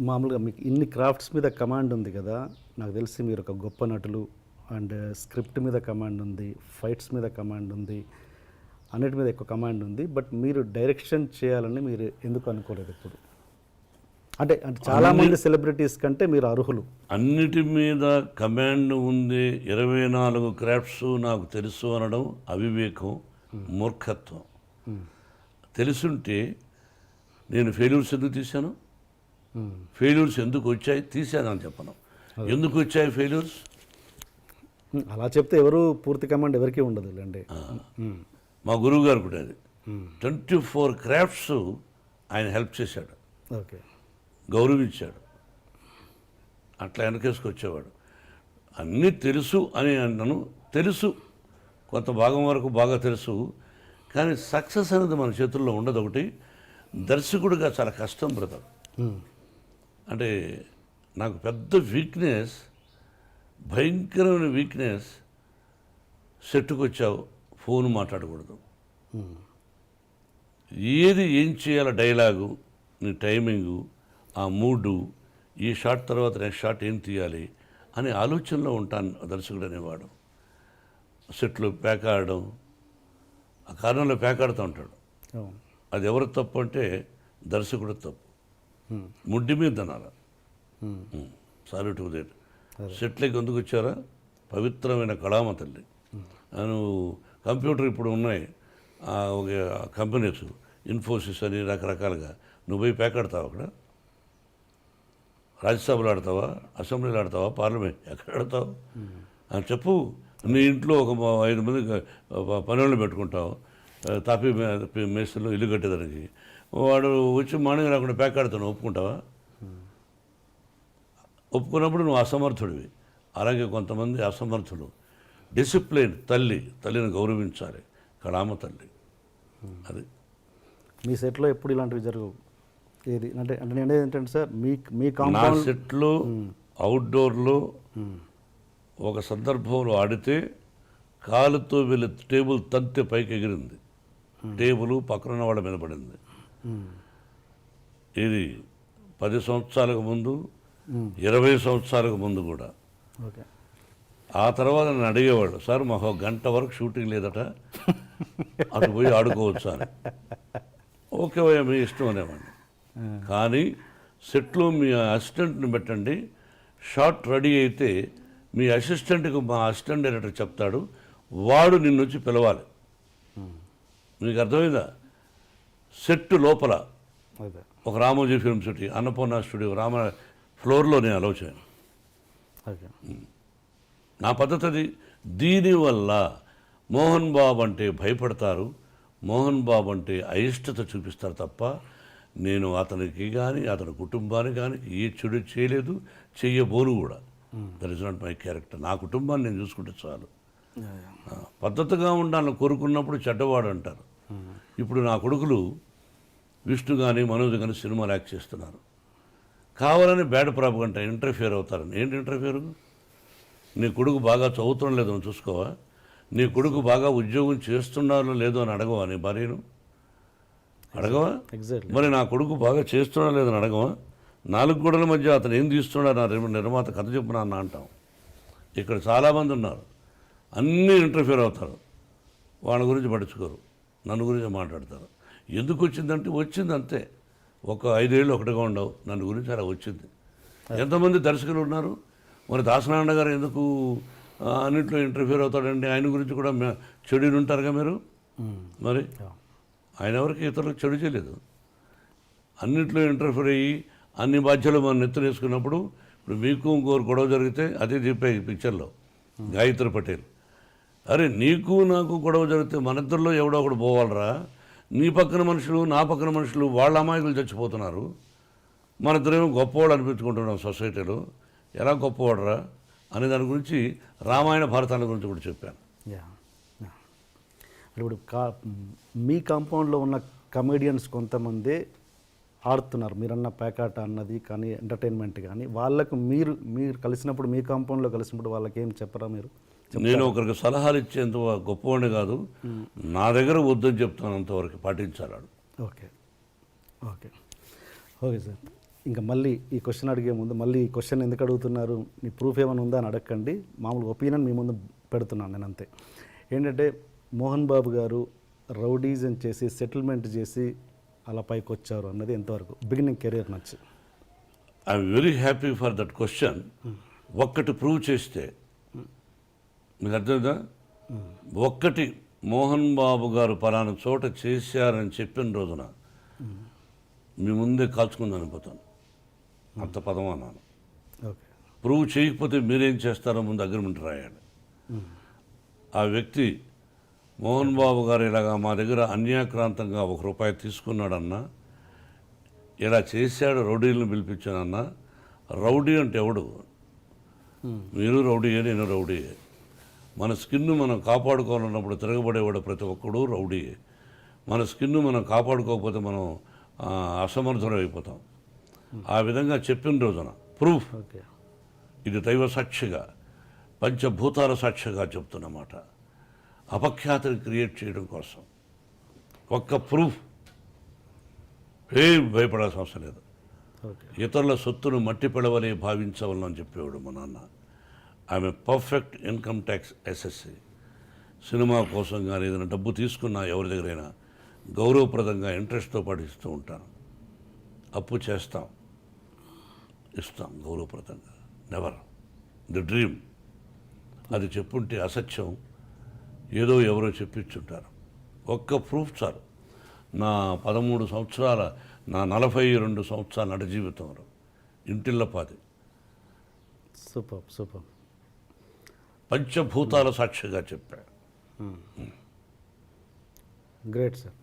మామూలుగా మీకు ఇన్ని క్రాఫ్ట్స్ మీద కమాండ్ ఉంది కదా నాకు తెలిసి మీరు ఒక గొప్ప నటులు అండ్ స్క్రిప్ట్ మీద కమాండ్ ఉంది ఫైట్స్ మీద కమాండ్ ఉంది అన్నిటి మీద ఎక్కువ కమాండ్ ఉంది బట్ మీరు డైరెక్షన్ చేయాలని మీరు ఎందుకు అనుకోలేదు ఇప్పుడు? అంటే అంటే చాలామంది సెలబ్రిటీస్ కంటే మీరు అర్హులు. అన్నిటి మీద కమాండ్ ఉంది ఇరవై నాలుగు క్రాఫ్ట్స్ నాకు తెలుసు అనడం అవివేకం మూర్ఖత్వం. తెలుసుంటే నేను ఫెయిల్యూర్స్ ఎందుకు తీశాను. ఫెయిల్యూర్స్ ఎందుకు వచ్చాయి తీశానని చెప్పను. ఎందుకు వచ్చాయి ఫెయిల్యూర్స్? అలా చెప్తే ఎవరు పూర్తి కమాండ్ ఎవరికీ ఉండదు లేండి మా గురువు గారు కూడా అది. ట్వంటీ ఫోర్ క్రాఫ్ట్స్ ఆయన హెల్ప్ చేశాడు. ఓకే. గౌరవించాడు. అట్లా వెనకేసుకొచ్చేవాడు. అన్నీ తెలుసు అని అన్నాను. తెలుసు. కొంత భాగం వరకు బాగా తెలుసు. కానీ సక్సెస్ అనేది మన చేతుల్లో ఉండదు ఒకటి దర్శకుడిగా చాలా కష్టం బ్రదర్. అంటే నాకు పెద్ద వీక్నెస్ భయంకరమైన వీక్నెస్ సెట్టుకు వచ్చావు ఫోన్ మాట్లాడకూడదు. ఏది ఏం చేయాలో డైలాగు నీ టైమింగు ఆ మూడు ఈ షాట్ తర్వాత నెక్స్ట్ షాట్ ఏం తీయాలి అనే ఆలోచనలో ఉంటాను దర్శకుడు అనేవాడు. సెట్లో ప్యాక్ ఆడడం ఆ కారణంలో ప్యాక్ ఆడుతూ ఉంటాడు. అది ఎవరు తప్పు అంటే దర్శకుడు తప్పు. ముడ్డి మీద అనాలి. సారీ టు దేట్ సెట్లకి ఎందుకు వచ్చారా? పవిత్రమైన కళామ తల్లి. నువ్వు కంప్యూటర్ ఇప్పుడు ఉన్నాయి. ఆ, ఒక కంపెనీస్ ఇన్ఫోసిస్ అని రకరకాలుగా. నువ్వు పోయి ప్యాక్ ఆడతావు అక్కడ? రాజ్యసభలో ఆడతావా? అసెంబ్లీలో ఆడతావా? పార్లమెంట్ ఎక్కడ ఆడతావు? అని చెప్పు. నీ ఇంట్లో ఒక ఐదు మంది పనులను పెట్టుకుంటావు. తాపీ మే- మేస్త్రిలో ఇల్లు కట్టేదానికి. వాడు వచ్చి మార్నింగ్ రాకుండా ప్యాక్ ఆడుతాను ఒప్పుకుంటావా? ఒప్పుకున్నప్పుడు నువ్వు అసమర్థుడివి. అలాగే కొంతమంది అసమర్థులు. డిసిప్లిన్ తల్లి తల్లిని గౌరవించాలి. కళామ తల్లి. అది. మీ సెట్లో ఎప్పుడు ఇలాంటివి జరగవు? ఏది? అంటే అంటే నేను ఏంటంటే సార్ మీ మీ నా సెట్లో అవుట్డోర్లో ఒక సందర్భంలో ఆడితే కాలుతో వెళ్ళి టేబుల్ తంతె పైకి ఎగిరింది టేబుల్ పక్కన వాళ్ళ మీద పడింది. ఇది పది సంవత్సరాలకు ముందు ఇరవై సంవత్సరాలకు ముందు కూడా. ఓకే. ఆ తర్వాత నన్ను అడిగేవాడు సార్ మాకు ఒక గంట వరకు షూటింగ్ లేదట. అటు పోయి ఆడుకోవచ్చు అని ఓకే మీ ఇష్టం అనేవాడిని. కానీ సెట్లో మీ అసిస్టెంట్ని పెట్టండి. షాట్ రెడీ అయితే మీ అసిస్టెంట్కి మా అసిస్టెంట్ డైరెక్టర్ చెప్తాడు వాడు నిన్ను వచ్చి పిలవాలి. మీకు అర్థమైందా? సెట్ లోపల ఒక Ramoji film city Annapurna studio Rama ఫ్లోర్లో నేను అలౌ చేయను. నా పద్ధతి అది. దీనివల్ల మోహన్ బాబు అంటే భయపడతారు మోహన్ బాబు అంటే అయిష్టత చూపిస్తారు తప్ప నేను అతనికి కానీ అతని కుటుంబానికి కానీ ఏ చెడు చేయలేదు చెయ్యబోను కూడా. That is not my character నా కుటుంబాన్ని నేను చూసుకుంటే చాలు. పద్ధతిగా ఉండాలని కోరుకున్నప్పుడు చెడ్డవాడు అంటారు. ఇప్పుడు నా కొడుకులు విష్ణు కానీ మనోజ్ కానీ సినిమాలు యాక్ట్ చేస్తున్నారు. కావాలని బ్యాడ్ ప్రాపగంట ఇంటర్ఫియర్ అవుతారని. ఏంటి ఇంటర్ఫియర్? నీ కొడుకు బాగా చదువుతుండో లేదో చూసుకోవా? నీ కొడుకు బాగా ఉద్యోగం చేస్తున్నారో లేదో అని అడగవా నీ భార్యను? అడగవా? మరి నా కొడుకు బాగా చేస్తున్నా లేదని అడగవా? నాలుగు గోడల మధ్య అతను ఏం తీస్తున్నాడు నా నిర్మ- నిర్మాత కథ చెప్పిన అన్న అంటాం. ఇక్కడ చాలామంది ఉన్నారు. అన్నీ ఇంటర్ఫియర్ అవుతారు. వాళ్ళ గురించి పట్టించుకోరు. నన్ను గురించి మాట్లాడతారు. ఎందుకు వచ్చిందంటే వచ్చింది అంతే ఒక ఐదేళ్ళు ఒకటిగా ఉండవు. నన్ను గురించి అలా వచ్చింది. ఎంతమంది దర్శకులు ఉన్నారు? మరి దాసనారాయణ గారు ఎందుకు అన్నింటిలో ఇంటర్ఫియర్ అవుతాడండి? ఆయన గురించి కూడా చెడు ఉంటారుగా మీరు? మరి? ఆయన ఎవరికి ఇతరులకు చెడు చేయలేదు. అన్నింటిలో ఇంటర్ఫియర్ అయ్యి అన్ని బాధ్యతలు మనం నెత్తున వేసుకున్నప్పుడు ఇప్పుడు మీకు ఇంకోరు గొడవ జరిగితే అదే చెప్పాయి ఈ పిక్చర్లో గాయత్రి పటేల్. అరే నీకు నాకు గొడవ జరిగితే మన ఇద్దరిలో ఎవడో ఒకడు పోవాలరా? నీ పక్కన మనుషులు నా పక్కన మనుషులు వాళ్ళ అమాయకులు చచ్చిపోతున్నారు. మన ఇద్దరేమో గొప్పవాడు అనిపించుకుంటున్నాం సొసైటీలో. ఎలా గొప్పవాడరా? అనే దాని గురించి రామాయణ భారతాల గురించి కూడా చెప్పాను. యా ఇప్పుడు కా మీ కాంపౌండ్లో ఉన్న కమెడియన్స్ కొంతమంది ఆడుతున్నారు. మీరన్న పేకాట అన్నది కానీ ఎంటర్టైన్మెంట్ కానీ వాళ్ళకు మీరు మీరు కలిసినప్పుడు మీ కాంపౌండ్లో కలిసినప్పుడు వాళ్ళకి ఏం చెప్పరా మీరు? నేను ఒకరికి సలహాలు ఇచ్చేంత గొప్పవాడిని కాదు. నా దగ్గర వద్దని చెప్తాను అంతవరకు పాటించాలి వాడు. ఓకే. ఓకే. Okay sir. ఇంకా మళ్ళీ ఈ క్వశ్చన్ అడిగే ముందు మళ్ళీ ఈ క్వశ్చన్ ఎందుకు అడుగుతున్నారు? నీ ప్రూఫ్ ఏమైనా ఉందా అని అడగండి మామూలు ఒపీనియన్ మీ ముందు పెడుతున్నాను నేను అంతే. ఏంటంటే మోహన్ బాబు గారు రౌడీజం చేసి సెటిల్మెంట్ చేసి అలా పైకి వచ్చారు అన్నది ఎంతవరకు? బిగినింగ్ కెరీర్ నచ్చి I'm very happy for that question. ఒక్కటి ప్రూవ్ చేస్తే మీకు అర్థమైందా? ఒక్కటి మోహన్ బాబు గారు పలానా చోట చేశారని చెప్పిన రోజున మీ ముందే కాల్చుకుందని అనిపోతాను అంత పదం అన్నాను ప్రూవ్ చేయకపోతే మీరేం చేస్తారో ముందు అగ్రిమెంట్ రాయండి ఆ వ్యక్తి మోహన్ బాబు గారు ఇలాగా మా దగ్గర అన్యాక్రాంతంగా ఒక రూపాయి తీసుకున్నాడన్నా ఇలా చేశాడు రౌడీలను పిలిపించానన్నా రౌడీ అంటే ఎవడు? మీరు రౌడీయే నేను రౌడీయే మన స్కిన్ మనం కాపాడుకోవాలన్నప్పుడు తిరగబడేవాడు ప్రతి ఒక్కడు రౌడీయే మన స్కిన్ మనం కాపాడుకోకపోతే మనం అసమర్థులం అయిపోతాం. ఆ విధంగా చెప్పిన రోజున ప్రూఫ్. ఇది దైవ సాక్షిగా పంచభూతాల సాక్షిగా చెప్తున్నమాట అపఖ్యాతిని క్రియేట్ చేయడం కోసం. ఒక్క ప్రూఫ్. ఏం భయపడాల్సిన అవసరం లేదు. ఇతరుల సొత్తును మట్టి పిడవని భావించవలని చెప్పేవాడు మా నాన్న. ఆమె పర్ఫెక్ట్ ఇన్కమ్ ట్యాక్స్ ఎస్ఎస్సి. సినిమా కోసం కానీ ఏదైనా డబ్బు తీసుకున్నా ఎవరి దగ్గరైనా గౌరవప్రదంగా ఇంట్రెస్ట్తో పాటు ఇస్తూ ఉంటాను. అప్పు చేస్తాం. ఇస్తాం గౌరవప్రదంగా. నెవర్ ది డ్రీమ్ అది చెప్పుంటే అసత్యం. ఏదో ఎవరో చెప్పించుంటారు. ఒక్క ప్రూఫ్ సార్ నా పదమూడు సంవత్సరాల నా నలభై రెండు సంవత్సరాల నడ జీవితంలో. ఇంటిల్లపాది. Super super. పంచభూతాల సాక్షిగా చెప్పాడు. Great sir